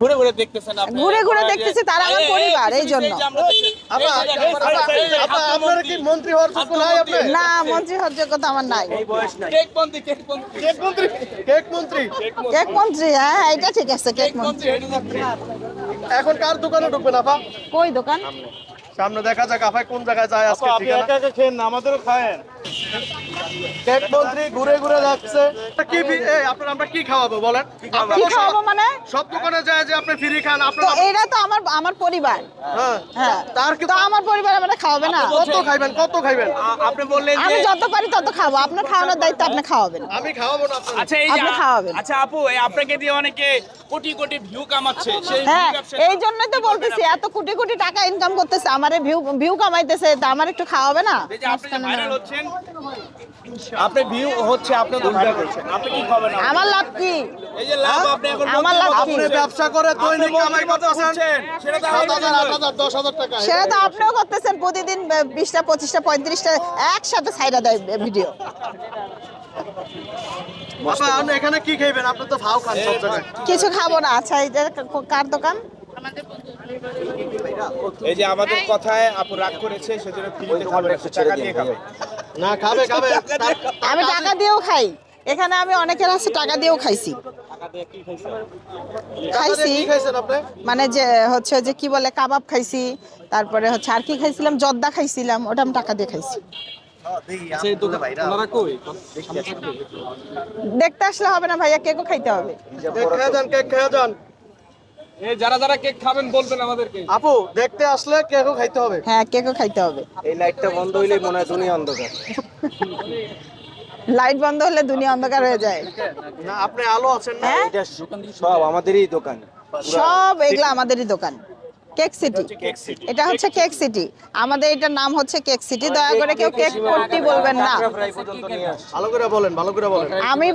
ঘুরে ঘুরে দেখতেছেন আপনি। ঘুরে ঘুরে দেখতেছি, তারা আমার পরিবার, এই জন্য। আপনারা কি মন্ত্রী হওয়ার যোগ্য নাই আপনি? না মন্ত্রী হওয়ার যোগ্যতা আমার নাই। কেক মন্ত্রী কেক মন্ত্রী। কেক মন্ত্রী হ্যাঁ হ্যাঁ, এটা ঠিক আছে কেক মন্ত্রী। এখন কার দোকানে ঢুকবেন আপা? কই দোকান? সামনে দেখা যাক আপা কোন জায়গায় যায় আজকে আপনি ঠিকানা একা একা খেন আমাদেরও খায়েন। কেক মন্ত্রী ঘুরে ঘুরে যাচ্ছে। কি এই আপনার আমরা কি খাওয়াবো বলেন? কি খাওয়াবো মানে? সব দোকানে যায় যে আপনি ফ্রি খান আপনারা এরা তো আমার আমার পরিবার। হ্যাঁ হ্যাঁ। তার কি তো আমার পরিবার আমার খাওয়াবে না। কত খাইবেন কত খাইবেন? আপনি বললেন আমি যত পারি তত খাব আপনার খাওয়ানোর দায়িত্ব আপনি খাওয়াবেন। আমি খাওয়াবো না আচ্ছা এই আপনি খাওয়াবেন। আচ্ছা আপু আপনাকে দিয়ে অনেকে কোটি কোটি ভিউ কামাচ্ছে। সেই হ্যাঁ view ব্যবসা- এই জন্যই তো বলতেছি এত কোটি কোটি টাকা ইনকাম করতেছে আমারে ভিউ ভিউ কামাইতেছে তা আমার একটু খাওয়াবে না? আপনি ভাইরাল হচ্ছেন আপনি ভিউ হচ্ছে আপনি তো ভাইরাল হচ্ছেন আপনি কি খাবেন আমার লাভ কি? এই যে লাভ আপনি এখন আমার লাভ কি? আপনি ব্যবসা করে দৈনিক কামাই করতেছেন সেটা তো টাকা। সেটা আপনিও করতেছেন। প্রতিদিন বিশটা পঁচিশটা পঁয়ত্রিশটা একসাথে সাইডা দেয় ভিডিও। আপনি এখানে কি আপনি তো ভাও খান সব জায়গায়। কিছু খাব না। আচ্ছা এটা কার দোকান? এই যে আমাদের কথায় আপু রাগ করেছে সেজন্য ফ্রিতে খাবে না, টাকা দিয়ে খাবে। না খাবে খাবে। আমি টাকা দিয়েও খাই। এখানে আমি অনেকের আছে টাকা দিয়েও খাইছি। খাইছি। মানে যে হচ্ছে যে কি বলে কাবাব খাইছি তারপরে হচ্ছে আর কি খাইছিলাম জর্দা খাইছিলাম ওটা আমি টাকা দিয়ে খাইছি। দেখতে আসলে হবে না ভাইয়া কেকও খাইতে হবে। যারা যারা কেক খাবেন বলবেন আমাদেরকে। আপু দেখতে আসলে কেকও খাইতে হবে। হ্যাঁ কেকও খাইতে হবে। এই লাইটটা বন্ধ হইলে মনে হয় দুনিয়া অন্ধকার। লাইট বন্ধ হলে দুনিয়া অন্ধকার হয়ে যায়। না আপনি আলো আছেন না? হ্যাঁ? এটা সব আমাদেরই দোকান। সব এগুলা আমাদেরই দোকান। Cake city. এটা হচ্ছে কেক সিটি। আমাদের এটার নাম হচ্ছে কেক সিটি। দয়া করে কেউ কেক পট্টি বলবেন না। ভালো করে বলেন ভালো করে বলেন। আমি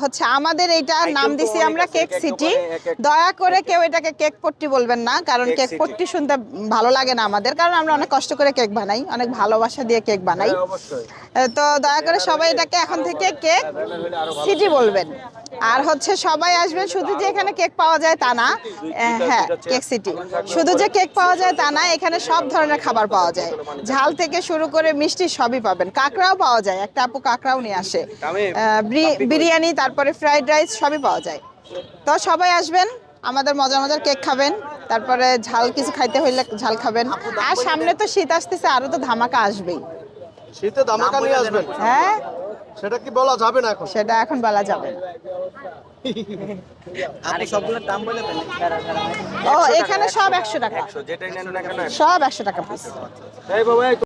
হচ্ছে আমাদের এইটা নাম দিছি আমরা কেক সিটি। দয়া করে কেউ এটাকে কেক পট্টি বলবেন না কারণ কেক কেক পট্টি শুনতে ভালো লাগে না আমাদের কারণ আমরা অনেক কষ্ট করে কেক বানাই অনেক ভালোবাসা দিয়ে কেক বানাই। তো দয়া করে সবাই এটাকে এখন থেকে কেক সিটি বলবেন। আর হচ্ছে সবাই আসবেন শুধু যে এখানে কেক পাওয়া যায় তা না। হ্যাঁ কেক সিটি। শুধু যে কেক পাওয়া যায় তা না এখানে সব ধরনের খাবার পাওয়া যায়। ঝাল থেকে শুরু করে মিষ্টি সবই পাবেন। কাঁকড়াও পাওয়া যায় একটা আপু কাঁকড়াও নিয়ে আসে। বিরিয়ানি তারপরে ফ্রাইড রাইস সবই পাওয়া যায়। তো সবাই আসবেন আমাদের মজার মজার কেক খাবেন তারপরে ঝাল কিছু খাইতে হইলে ঝাল খাবেন। আর সামনে তো শীত আসতেছে আরও তো ধামাকা আসবেই। শীতে দামাকা নিয়ে আসবেন। হ্যাঁ? সেটা কি বলা যাবে না এখন? সেটা এখন বলা যাবে না। আপনি সবগুলোর দাম বলে দেন। ও এখানে সব একশো টাকা। যেটাই নেন না কেন সব একশো টাকা পিস বাবা